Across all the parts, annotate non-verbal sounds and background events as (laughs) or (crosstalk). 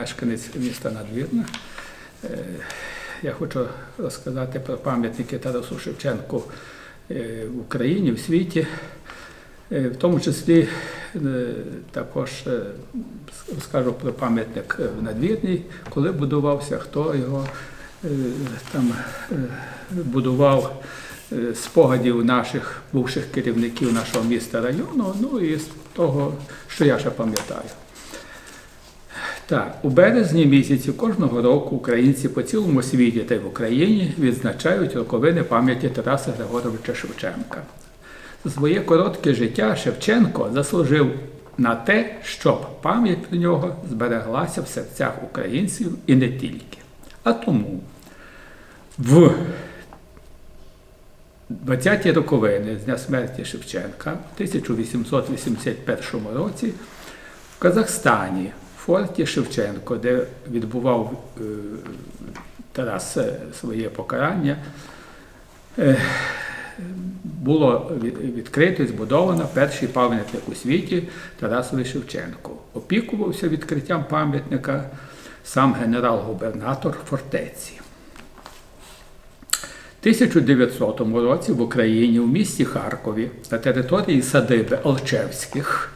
Мешканець міста Надвірна. Е, Я хочу розказати про пам'ятники Тарасу Шевченку е, в Україні, в світі. Е, В тому числі також скажу про пам'ятник в Надвірній, коли будувався, хто його там будував спогадів наших бувших керівників нашого міста району, ну і з того, що я ще пам'ятаю. Так, у березні місяці кожного року українці по цілому світі та й в Україні відзначають роковини пам'яті Тараса Григоровича Шевченка. За своє коротке життя Шевченко заслужив на те, щоб пам'ять про нього збереглася в серцях українців і не тільки. А тому в 20-ті роковини з дня смерті Шевченка в 1881 році в Казахстані, форті Шевченко, де відбував е, Тарас своє покарання, е, було відкрито і збудовано перший пам'ятник у світі Тарасові Шевченку. Опікувався відкриттям пам'ятника сам генерал-губернатор фортеці. В 1900 році в Україні в місті Харкові на території садиби Олчевських,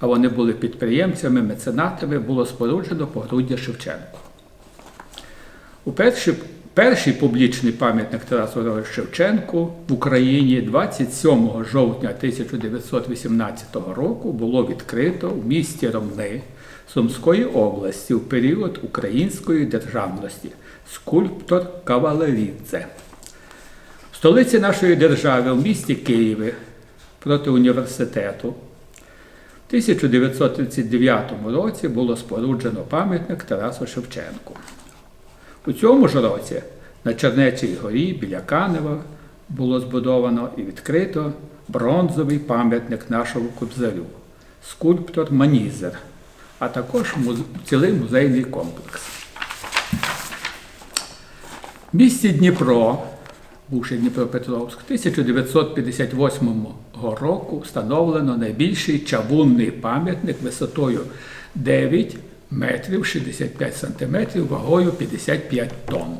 а вони були підприємцями, меценатами, було споруджено погруддя Шевченку. У перший, перший публічний пам'ятник Тарасу Григоровичу Шевченку в Україні 27 жовтня 1918 року було відкрито в місті Ромни Сумської області в період української державності скульптор Кавалерідзе. В столиці нашої держави, в місті Києві, проти університету, 1939 році було споруджено пам'ятник Тарасу Шевченку. У цьому ж році на Чернечій горі біля Канева було збудовано і відкрито бронзовий пам'ятник нашому кобзарю, скульптор Манізер, а також муз- цілий музейний комплекс. В місті Дніпро, бувший Дніпропетровськ, 1958 року встановлено найбільший чавунний пам'ятник висотою 9 метрів 65 сантиметрів, вагою 55 тонн.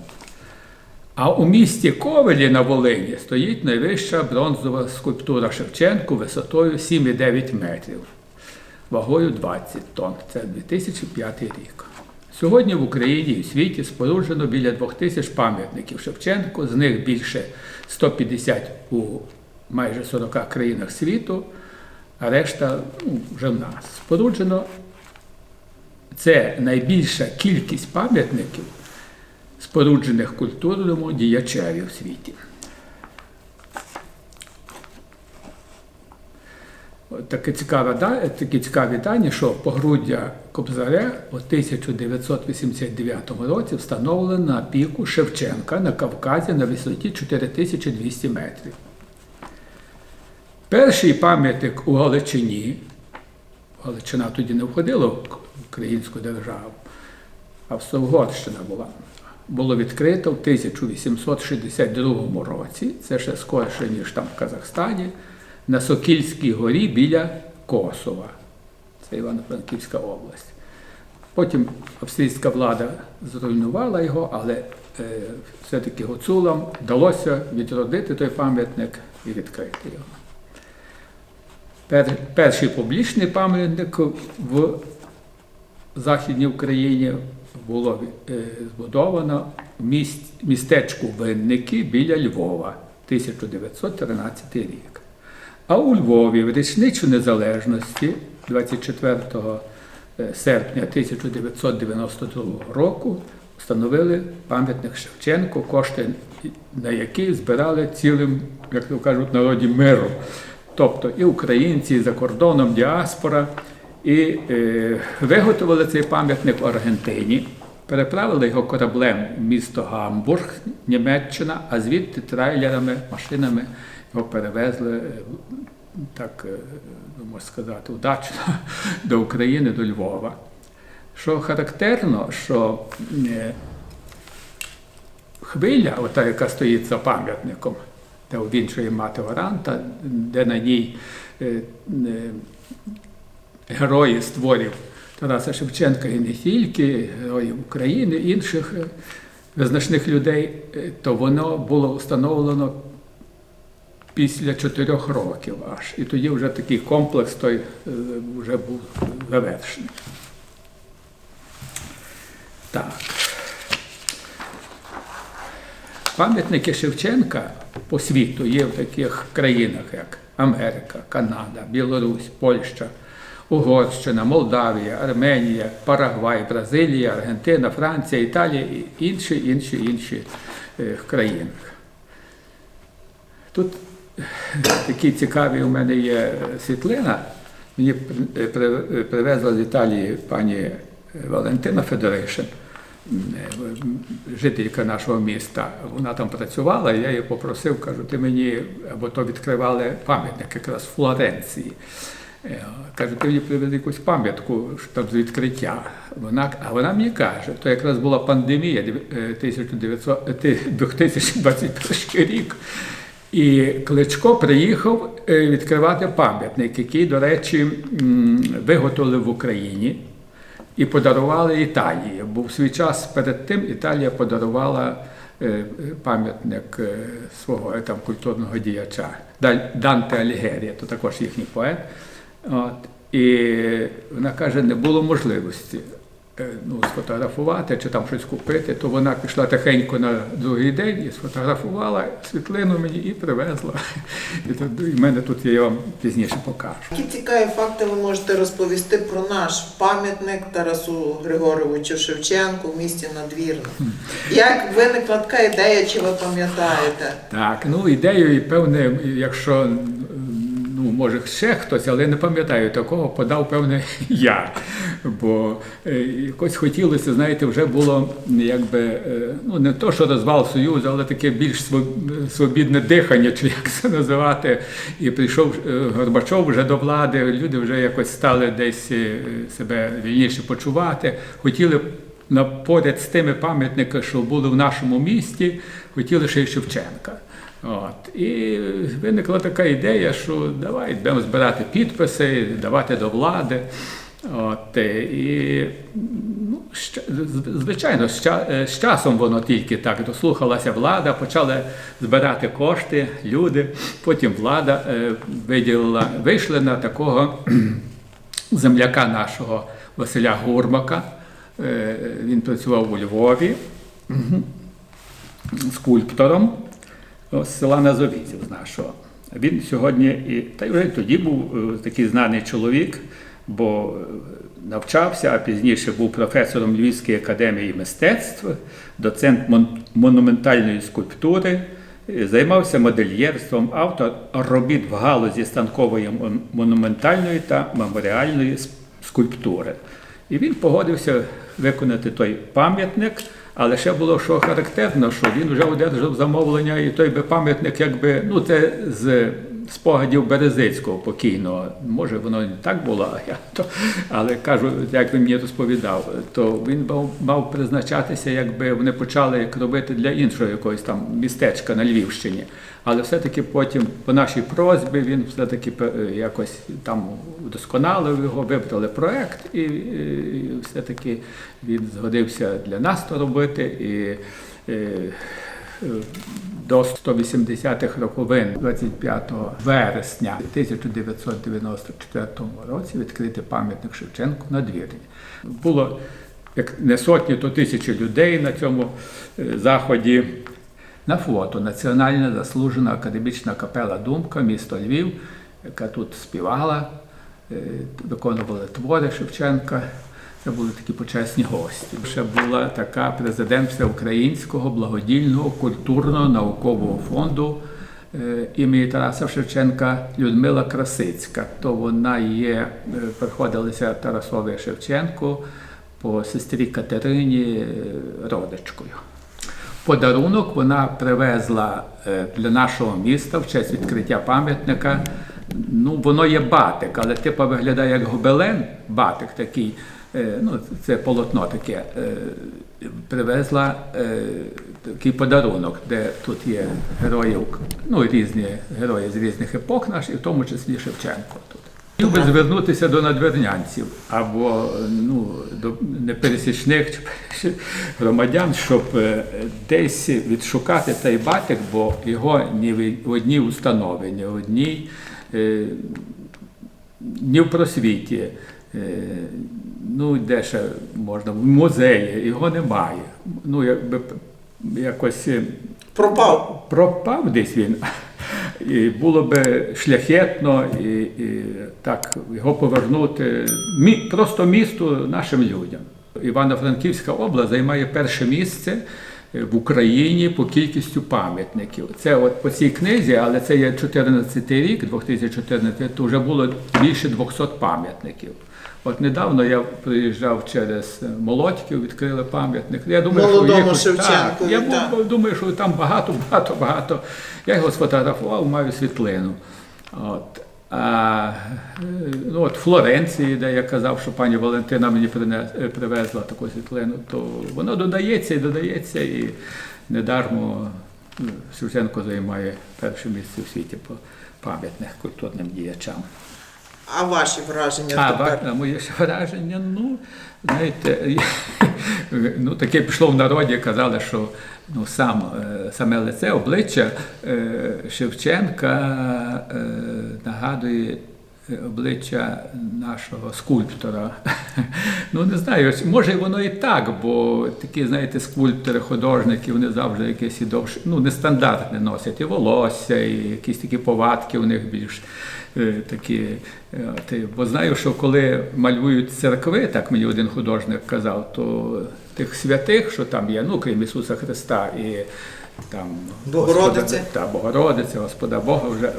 А у місті Ковелі на Волині стоїть найвища бронзова скульптура Шевченку висотою 7,9 метрів, вагою 20 тонн. Це 2005 рік. Сьогодні в Україні і в світі споруджено біля 2000 пам'ятників Шевченку, з них більше 150 у майже 40 країнах світу, а решта ну, вже в нас. Споруджено це найбільша кількість пам'ятників, споруджених культурному діячеві в світі. Таке цікаве, такі цікаві дані, що погруддя Кобзаря у 1989 році встановлено на піку Шевченка на Кавказі на висоті 4200 метрів. Перший пам'ятник у Галичині, Галичина тоді не входила в українську державу, а в Совгорщина була. Було відкрито в 1862 році, це ще скорше, ніж там в Казахстані, на Сокільській горі біля Косова. Це Івано-Франківська область. Потім австрійська влада зруйнувала його, але е, все-таки гуцулам вдалося відродити той пам'ятник і відкрити його. Пер, перший публічний пам'ятник в Західній Україні було е, збудовано в містечку Винники біля Львова 1913 рік. А у Львові в річницю незалежності 24 е, серпня 1992 року встановили пам'ятник Шевченку, кошти на який збирали цілим, як то кажуть, народі миру. Тобто і українці, і за кордоном діаспора. І е, виготовили цей пам'ятник в Аргентині, переправили його кораблем в місто Гамбург, Німеччина, а звідти трейлерами, машинами його перевезли, е, так е, можна сказати, удачно (laughs) до України, до Львова. Що характерно, що е, хвиля, ота, яка стоїть за пам'ятником, де увінчує мати Оранта, де на ній е, е, герої з творів Тараса Шевченка і не тільки героїв України, інших е, визначних людей, то воно було встановлено після чотирьох років аж. І тоді вже такий комплекс той вже був завершений. Так. Пам'ятники Шевченка по світу є в таких країнах, як Америка, Канада, Білорусь, Польща, Угорщина, Молдавія, Арменія, Парагвай, Бразилія, Аргентина, Франція, Італія і інші, інші, інші е, країнах. Тут е, такі цікаві у мене є е, світлина. Мені при- при- привезла з Італії пані Валентина Федоришин, жителька нашого міста. Вона там працювала, я її попросив, кажу, ти мені, або то відкривали пам'ятник якраз в Флоренції. Е, Кажу, ти мені привези якусь пам'ятку там з відкриття. Вона, а вона мені каже, то якраз була пандемія дев- е, 1900, е, 2021 рік. І Кличко приїхав е, відкривати пам'ятник, який, до речі, виготовили в Україні і подарували Італії. Бо в свій час перед тим Італія подарувала е, пам'ятник е, свого е, там, культурного діяча Данте Алігерія, то також їхній поет. От. І вона каже, не було можливості ну, сфотографувати чи там щось купити, то вона пішла тихенько на другий день і сфотографувала світлину мені і привезла. І, і в мене тут я вам пізніше покажу. Які цікаві факти ви можете розповісти про наш пам'ятник Тарасу Григоровичу Шевченку в місті Надвірна? Як виникла така ідея, чи ви пам'ятаєте? Так, ну ідею, певне, якщо ну, може ще хтось, але не пам'ятаю такого, подав певне (laughs) я. Бо е, якось хотілося, знаєте, вже було якби е, ну не то, що розвал Союзу, але таке більш свобідне дихання, чи як це називати. І прийшов е, Горбачов вже до влади, люди вже якось стали десь себе вільніше почувати. Хотіли поряд з тими пам'ятниками, що були в нашому місті, хотіли ще й Шевченка. От. І виникла така ідея, що давай будемо збирати підписи, давати до влади. От, е, і, ну, звичайно, е, з часом воно тільки так дослухалася влада, почали збирати кошти, люди. Потім влада е, виділила, вийшли на такого (clears throat) земляка нашого Василя Гурмака. Він працював у Львові скульптором з села Назовізів з нашого. Він сьогодні і та й вже тоді був е, такий знаний чоловік, бо е, навчався, а пізніше був професором Львівської академії мистецтв, доцент мон- монументальної скульптури, е, займався модельєрством, автор робіт в галузі станкової мон- монументальної та меморіальної скульптури. І він погодився виконати той пам'ятник, але ще було що характерно, що він вже одержав замовлення, і той би пам'ятник, якби, ну це з спогадів Березицького покійного. Може, воно не так було, я то, але кажу, як він мені розповідав, то він мав, мав призначатися, якби вони почали як робити для іншого якогось там містечка на Львівщині. Але все-таки потім, по нашій просьбі, він все-таки е, якось там вдосконалив його, вибрали проект, і, і все-таки він згодився для нас то робити. І, е, е, до 180-х роковин 25 вересня 1994 році відкрити пам'ятник Шевченку на Двірні. Було як не сотні, то тисячі людей на цьому е, заході. На фото Національна заслужена академічна капела Думка, місто Львів, яка тут співала, е, виконували твори Шевченка. Це були такі почесні гості. Ще була така президент Всеукраїнського благодійного культурного наукового фонду е, імені Тараса Шевченка Людмила Красицька. То вона є, е, приходилася Тарасові Шевченку по сестрі Катерині е, родичкою. Подарунок вона привезла для нашого міста в честь відкриття пам'ятника. Ну, воно є батик, але типу виглядає як гобелен, батик такий. Е, Ну, це полотно таке. е, Привезла е, такий подарунок, де тут є героїв, ну різні герої з різних епох наших, і в тому числі Шевченко тут. Хотів би звернутися до надвірнянців або ну, до непересічних громадян, щоб десь відшукати той батик, бо його ні в одній установі, ні в одній, ні в просвіті. Ну, де ще можна, в музеї, його немає. Ну, якби якось е, Пропав. пропав десь він. І було би шляхетно і, і так його повернути мі, просто місту нашим людям. Івано-Франківська область займає перше місце е, в Україні по кількістю пам'ятників. Це от по цій книзі, але це є 14 рік, 2014, то вже було більше 200 пам'ятників. От недавно я приїжджав через Молодьків, відкрили пам'ятник. Я думаю, Молодому що Шевченкові, Так, я так. думаю, що там багато, багато, багато. Я його сфотографував, маю світлину. От. А, е, ну, от Флоренції, де я казав, що пані Валентина мені е, привезла таку світлину, то воно додається і додається, і недармо е, Шевченко займає перше місце в світі по пам'ятних культурним діячам. А ваші враження А, тепер? а моє враження, ну, знаєте, (laughs) ну, таке пішло в народі, казали, що ну, сам, е, саме лице, обличчя е, Шевченка е, нагадує обличчя нашого скульптора. (laughs) Ну, не знаю, може воно і так, бо такі, знаєте, скульптори, художники, вони завжди якісь і довше, ну, нестандартне носять, і волосся, і якісь такі повадки у них більш такі. е, Бо знаю, що коли малюють церкви, так мені один художник казав, то тих святих, що там є, ну крім Ісуса Христа і там Богородиці. Господа- та Богородиця, Господа Бога, вже е,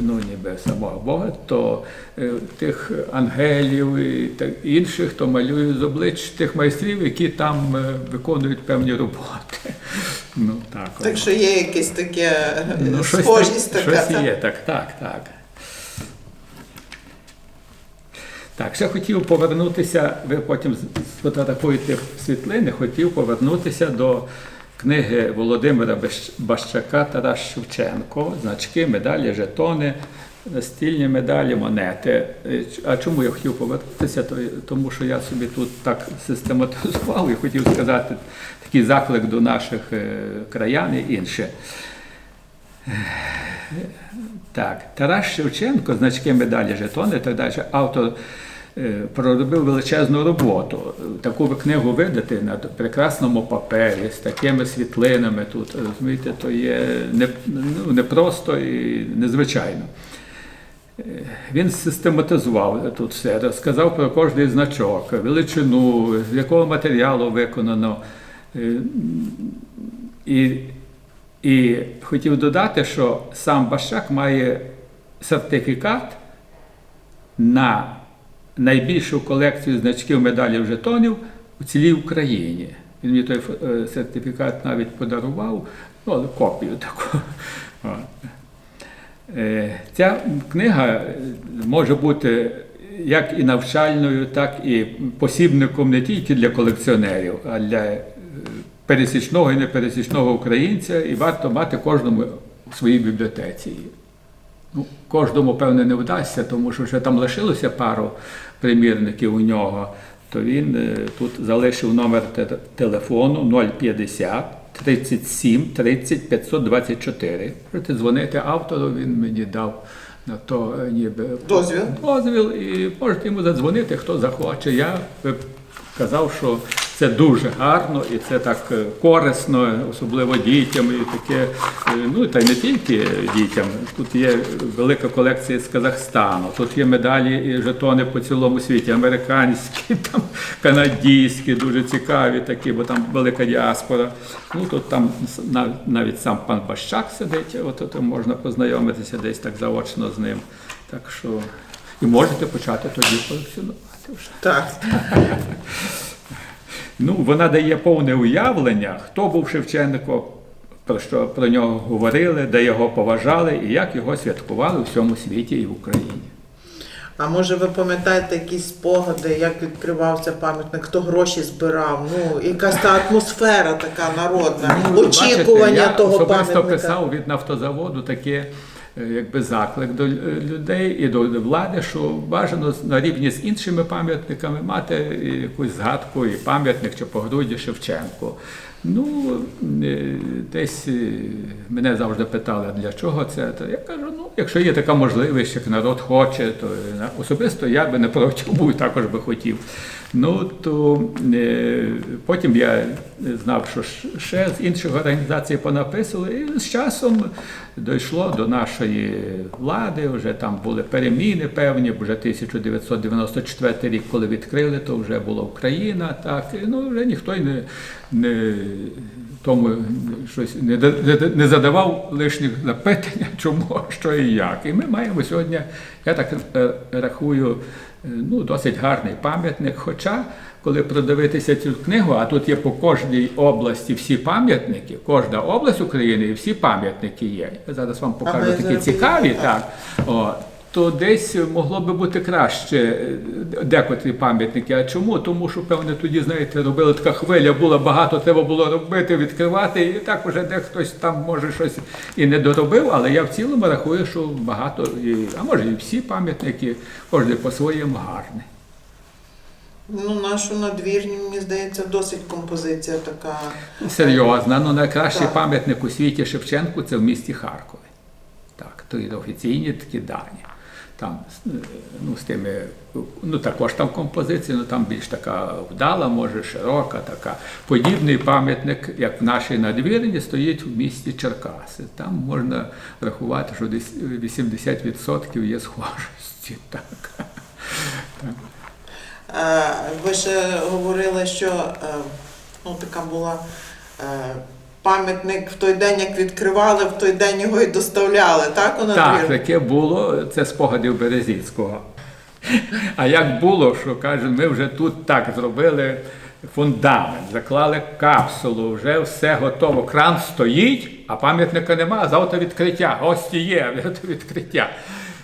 ну ніби самого Бога, то е, тих ангелів і так інших, то малюють з облич тих майстрів, які там е, виконують певні роботи. (laughs) Ну так. Так що є якесь таке е, Ну, схожість так, така. щось є, так, так, так. Так, ще хотів повернутися, ви потім сфотографуєте світлини, хотів повернутися до книги Володимира Бащака Тарас Шевченко, значки, медалі, жетони, стільні медалі, монети. Е, А чому я хотів повернутися? Тому що я собі тут так систематизував і хотів сказати такий заклик до наших е, краян і інше. Так, Тарас Шевченко, значки медалі, жетони і так далі, автор е, проробив величезну роботу. Таку книгу видати на прекрасному папері, з такими світлинами тут, розумієте, то є не, ну, непросто і незвичайно. Е, Він систематизував тут все, розказав про кожний значок, величину, з якого матеріалу виконано. Е, І і хотів додати, що сам Бащак має сертифікат на найбільшу колекцію значків медалів жетонів у цілій Україні. Він мені той е, сертифікат навіть подарував, ну, але копію таку. Е, Ця книга е, може бути як і навчальною, так і посібником не тільки для колекціонерів, а для пересічного і непересічного українця, і варто мати кожному в своїй бібліотеці. Ну, кожному, певне, не вдасться, тому що ще там лишилося пару примірників у нього, то він е, тут залишив номер телефону 050 37 30 524. Можете дзвонити автору, він мені дав на то е, ніби Дозвіл. дозвіл і можете йому задзвонити, хто захоче. Я казав, що це дуже гарно і це так е, корисно, особливо дітям, і таке, е, ну та й не тільки дітям. Тут є велика колекція з Казахстану, тут є медалі і жетони по цілому світі, американські, (laughs) там канадські, дуже цікаві такі, бо там велика діаспора. Ну тут там навіть сам пан Бащак сидить, от, от можна познайомитися десь так заочно з ним. Так що і можете почати тоді колекціонувати вже. Так. (laughs) Ну, вона дає повне уявлення, хто був Шевченко, про що про нього говорили, де його поважали і як його святкували у всьому світі і в Україні. А може ви пам'ятаєте якісь спогади, як відкривався пам'ятник, хто гроші збирав? Ну, якась та атмосфера така народна, Ну, очікування бачите, я того особисто пам'ятника. писав від нафтозаводу таке якби заклик до людей і до влади, що бажано на рівні з іншими пам'ятниками мати якусь згадку і пам'ятник чи погруддя Шевченку. Ну, е, десь е, мене завжди питали, для чого це. То я кажу, ну, якщо є така можливість, як народ хоче, то е, особисто я би не проти (laughs) також би хотів. Ну, то е, потім я знав, що ще з інших організацій понаписували, і з часом дійшло до нашої влади, вже там були переміни певні, вже 1994 рік, коли відкрили, то вже була Україна, так, і, ну вже ніхто й не, не тому щось не, не, не задавав лишніх запитань, (laughs) чому, що і як. І ми маємо сьогодні, я так е, рахую, ну, досить гарний пам'ятник. Хоча, коли продивитися цю книгу, а тут є по кожній області всі пам'ятники, кожна область України і всі пам'ятники є. Я зараз вам покажу такі цікаві, так. О, то десь могло би бути краще е, декотрі пам'ятники. А чому? Тому що, певне, тоді, знаєте, робила така хвиля, була багато, треба було робити, відкривати, і так вже дехтось там може щось і не доробив, але я в цілому рахую, що багато, і, а може і всі пам'ятники, кожен по-своєму гарний. Ну, нашу надвірні, мені здається, досить композиція така. Серйозно, ну найкращий Так. пам'ятник у світі Шевченку це в місті Харкові. Так, то є офіційні такі дані. Там е, ну, з тими, ну також там композиція, ну там більш така вдала, може, широка, така. Подібний пам'ятник, як в нашій надвірні, стоїть в місті Черкаси. Там можна рахувати, що десь 80% є схожості. (laughs) Так. Е, Ви ще говорили, що е, ну, така була пам'ятник в той день, як відкривали, в той день його і доставляли, так? У Так, таке було, це спогадів Березіцького. А як було, що кажуть, ми вже тут так зробили фундамент, заклали капсулу, вже все готово. Кран стоїть, а пам'ятника нема, завтра відкриття. Гості є, (laughs) відкриття.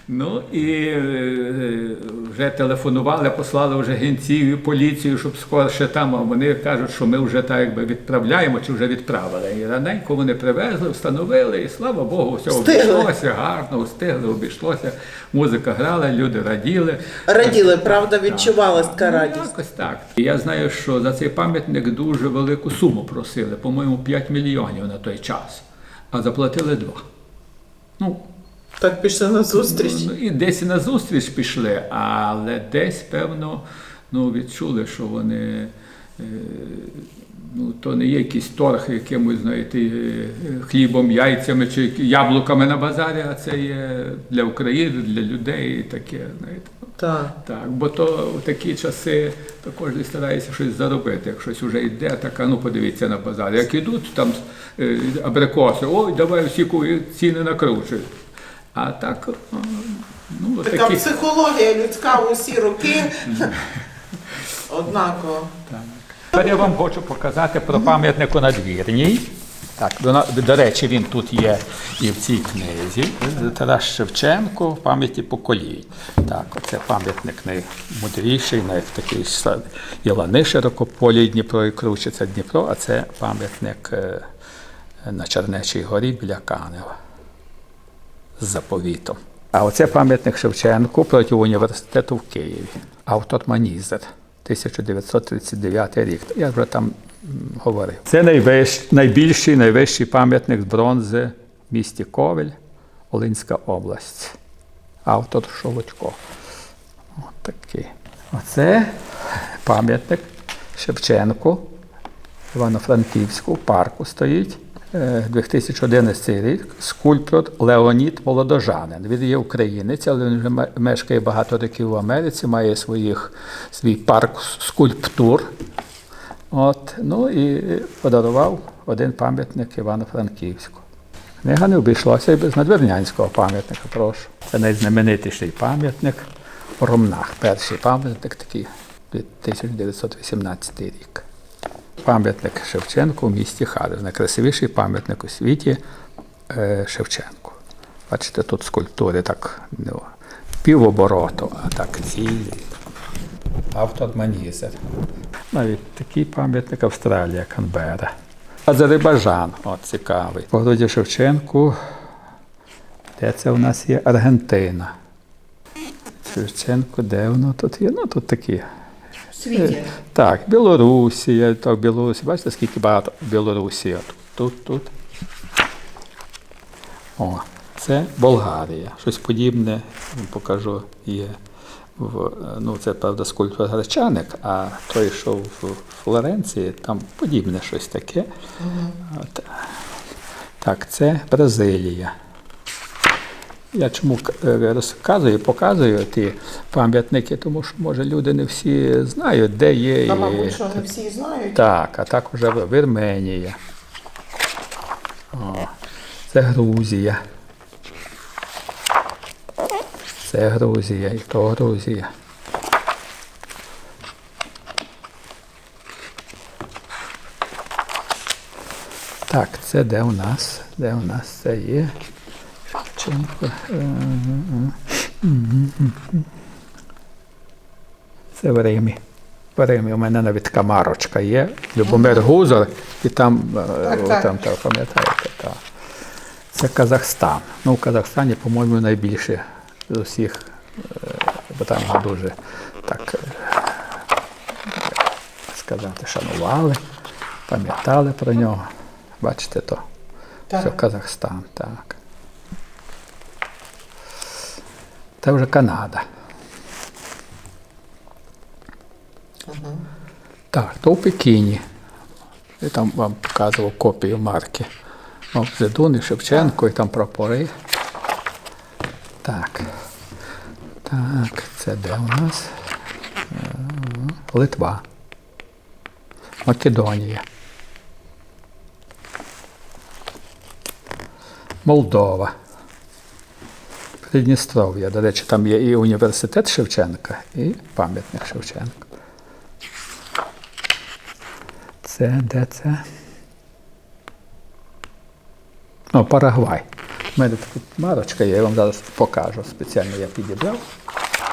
Ну і е, вже телефонували, послали вже гінців і поліцію, щоб скорше там. А вони кажуть, що ми вже так якби відправляємо чи вже відправили. І раненько вони привезли, встановили, і слава Богу, все обійшлося гарно, встигли, обійшлося. Музика грала, люди раділи. Раділи, правда, відчувалась така Ну, радість. Якось так. І я знаю, що за цей пам'ятник дуже велику суму просили, по-моєму, 5 мільйонів на той час, а заплатили 2. Ну, Так пішли на зустріч. Ну, і десь і на зустріч пішли, але десь, певно, ну, відчули, що вони. е, Ну, то не є якийсь торг якимось, знаєте, е, хлібом, яйцями чи яблуками на базарі, а це є для України, для людей і таке, знаєте. Так. Так, бо то в такі часи то кожен старається щось заробити. Як щось вже йде, така, ну подивіться на базар. Як ідуть там е, абрикоси, ой, давай всі ціни накручують. А так, ну, Така такі. психологія людська усі роки. (laughs) Однаково. Тепер я вам хочу показати про пам'ятник у надвірній. Так, до, до речі, він тут є і в цій книзі. Тарас Шевченко в пам'яті поколінь. Так, оце пам'ятник наймудріший, най такий і лани широкополі Дніпро і це Дніпро, а це пам'ятник е, на Чернечій горі біля Канева заповітом. А оце пам'ятник Шевченку проти університету в Києві. Автор Манізер, 1939 рік. Я вже там говорив. Це найвищ, найбільший, найвищий пам'ятник з бронзи в місті Ковель, Волинська область. Автор Шовочко. От такий. Оце пам'ятник Шевченку Івано-Франківську парку стоїть. Е, 2011 рік скульптор Леонід Володожанин. Він є українець, але він вже мешкає багато років в Америці, має своїх, свій парк скульптур. От, ну і подарував один пам'ятник Івано-Франківську. Книга не обійшлося і без надвірнянського пам'ятника, прошу. Це найзнаменитіший пам'ятник в Ромнах. Перший пам'ятник такий 1918 рік. Пам'ятник Шевченку в місті Харків. Найкрасивіший пам'ятник у світі е, Шевченку. Бачите, тут скульптури так ну, півобороту, а так цілі. Автор Манізер. Навіть такий пам'ятник Австралія, Канбера. Азербайджан, от цікавий. По Груді Шевченку Де це у нас є Аргентина? Шевченко, де воно тут є? Ну тут такі. Світі. (laughs) Так, Білорусія, так, Білорусі. Бачите, скільки багато Білорусія тут, тут, тут. О, це Болгарія. Щось подібне, вам покажу, є в, ну, це, правда, скульптор гречаник, а той, що в Флоренції, там подібне щось таке. От. Так, це Бразилія. Я чому е, розказую, показую ті пам'ятники, тому що, може, люди не всі знають, де є. Та, мабуть, що не всі знають. так, а так вже Вірменія. О, це Грузія. Це Грузія, і то Грузія. Так, це де у нас? Де у нас це є? Шевченко. Це в Римі. В Римі у мене навіть така марочка є. Любомир Гузор, і там, е, Так, там так, пам'ятаєте, так. Це Казахстан. Ну, в Казахстані, по-моєму, найбільше з усіх, е, бо там дуже так е, сказати, шанували, пам'ятали про нього. Бачите то? Так. Це Казахстан, так. Це вже Канада. Так, то в Пекіні. Я там вам показував копію марки. Мав Зедун і Шевченко, і там прапори. Так. Так, це де у нас? Е, Литва. Македонія. Молдова. Придністров'я. До речі, там є і університет Шевченка, і пам'ятник Шевченка. Це де це? О, Парагвай. У мене тут марочка, є, я вам зараз покажу. Спеціально я підібрав.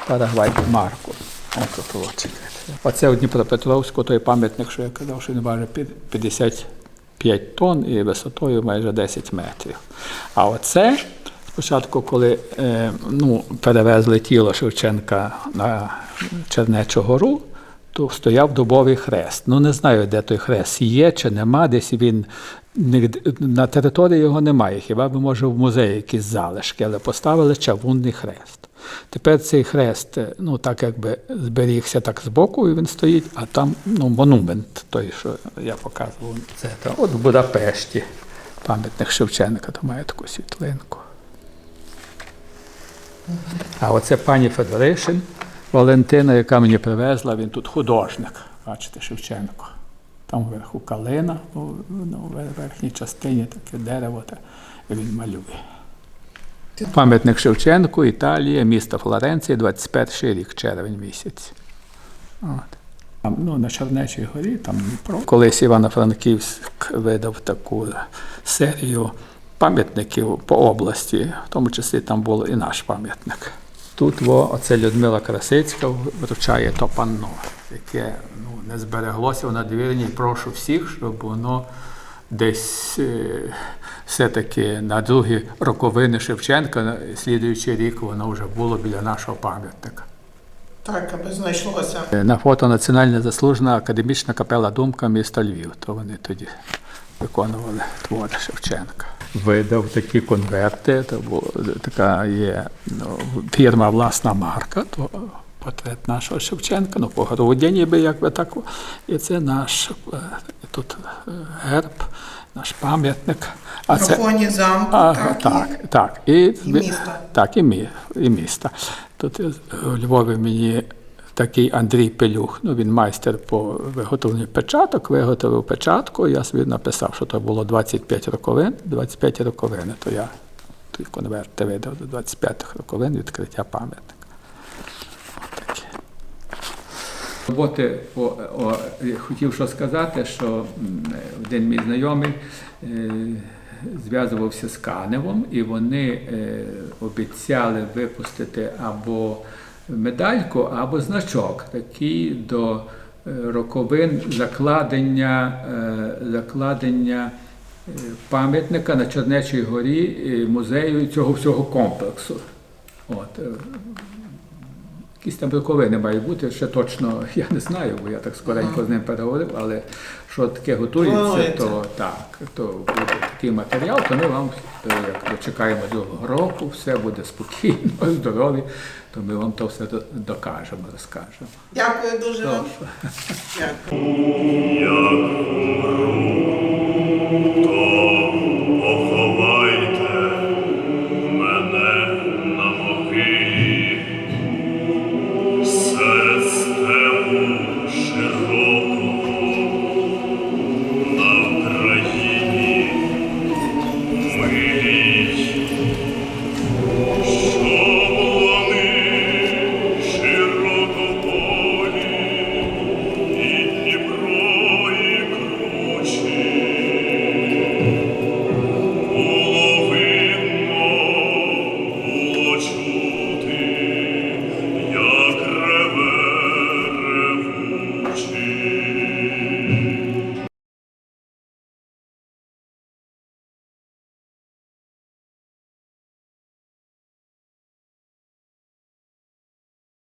Парагвай марку. Ось тут. Оце у Дніпропетровську той пам'ятник, що я казав, що він важить 55 тонн і висотою майже 10 метрів. А оце спочатку, коли е, ну, перевезли тіло Шевченка на Чернечу гору, то стояв дубовий хрест. Ну не знаю, де той хрест є чи нема, десь він на території його немає. Хіба би може в музеї якісь залишки, але поставили чавунний хрест. Тепер цей хрест, е, ну так якби зберігся так збоку, і він стоїть, а там ну, монумент, той, що я показував. Це от в Будапешті. Пам'ятник Шевченка, то має таку світлинку. А оце пані Федоришин, Валентина, яка мені привезла, він тут художник. Бачите, Шевченко. Там вверху калина, ну, в верхній частині таке дерево, та він малює. Пам'ятник Шевченку, Італія, місто Флоренція, 21 рік, червень місяць. От. Там, ну, на Чернечій горі, там Дніпро. Колись Івано-Франківськ видав таку серію пам'ятників по області, в тому числі там був і наш пам'ятник. Тут во, оце Людмила Красицька вручає то панно, яке ну, не збереглося в надвірні. Прошу всіх, щоб воно десь е, все-таки на другі роковини Шевченка, слідуючий рік воно вже було біля нашого пам'ятника. Так, аби знайшлося. Е, На фото Національна заслужена академічна капела Думка міста Львів. То вони тоді виконували твори Шевченка. Видав такі конверти, то була така є ну, фірма власна марка, то портрет нашого Шевченка, ну по груді ніби якби так. І це наш е, тут е, герб, наш пам'ятник. А На фоні замку, а, так, так, так. І, І міста. Так, і, мі, і міста. Тут е, у Львові мені такий Андрій Пелюх, ну він майстер по виготовленню печаток, виготовив печатку, я собі написав, що то було 25 роковин, 25 роковини, то я той конверт видав до 25 роковин відкриття пам'ятника. Роботи о, о, хотів що сказати, що один мій знайомий е, зв'язувався з Каневом, і вони е, обіцяли випустити або медальку, або значок, такий до е, роковин закладення, е, закладення пам'ятника на Чернечій горі е, музею цього всього комплексу. От. е, Якісь там роковини мають бути, ще точно (laughs) я не знаю, бо я так скоренько з ним переговорив, але що таке готується, то так, то буде такий матеріал, то ми вам е, дочекаємо другого року, все буде спокійно, (laughs) здорові, то ми вам то все докажемо, розкажемо. Дякую дуже вам. Дякую.